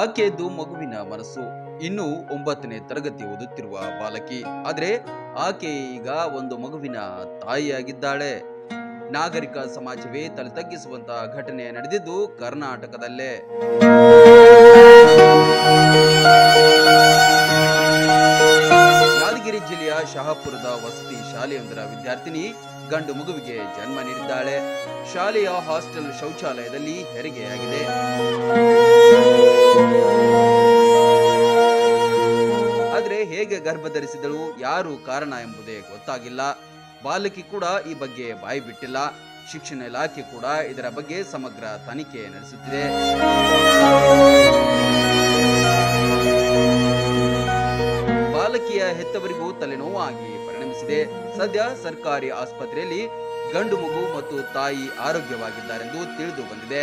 ಆಕೆಯದ್ದು ಮಗುವಿನ ಮನಸ್ಸು ಇನ್ನು ಒಂಬತ್ತನೇ ತರಗತಿ ಓದುತ್ತಿರುವ ಬಾಲಕಿ. ಆದರೆ ಆಕೆ ಈಗ ಒಂದು ಮಗುವಿನ ತಾಯಿಯಾಗಿದ್ದಾಳೆ. ನಾಗರಿಕ ಸಮಾಜವೇ ತಲೆ ತಗ್ಗಿಸುವಂತಹ ಘಟನೆ ನಡೆದಿದ್ದು ಕರ್ನಾಟಕದಲ್ಲೇ. ಯಾದಗಿರಿ ಜಿಲ್ಲೆಯ ಶಹಾಪುರದ ವಸತಿ ಶಾಲೆಯೊಂದರ ವಿದ್ಯಾರ್ಥಿನಿ ಗಂಡು ಮಗುವಿಗೆ ಜನ್ಮ ನೀಡಿದ್ದಾಳೆ. ಶಾಲೆಯ ಹಾಸ್ಟೆಲ್ ಶೌಚಾಲಯದಲ್ಲಿ ಹೆರಿಗೆಯಾಗಿದೆ. ಗರ್ಭ ಧರಿಸಿದಳು ಯಾರು ಕಾರಣ ಎಂಬುದೇ ಗೊತ್ತಾಗಿಲ್ಲ. ಬಾಲಕಿ ಕೂಡ ಈ ಬಗ್ಗೆ ಬಾಯಿ ಬಿಟ್ಟಿಲ್ಲ. ಶಿಕ್ಷಣ ಇಲಾಖೆ ಕೂಡ ಇದರ ಬಗ್ಗೆ ಸಮಗ್ರ ತನಿಖೆ ನಡೆಸುತ್ತಿದೆ. ಬಾಲಕಿಯ ಹೆತ್ತವರಿಗೂ ತಲೆನೋವಾಗಿ ಪರಿಣಮಿಸಿದೆ. ಸದ್ಯ ಸರ್ಕಾರಿ ಆಸ್ಪತ್ರೆಯಲ್ಲಿ ಗಂಡು ಮಗು ಮತ್ತು ತಾಯಿ ಆರೋಗ್ಯವಾಗಿದ್ದಾರೆಂದು ತಿಳಿದು ಬಂದಿದೆ.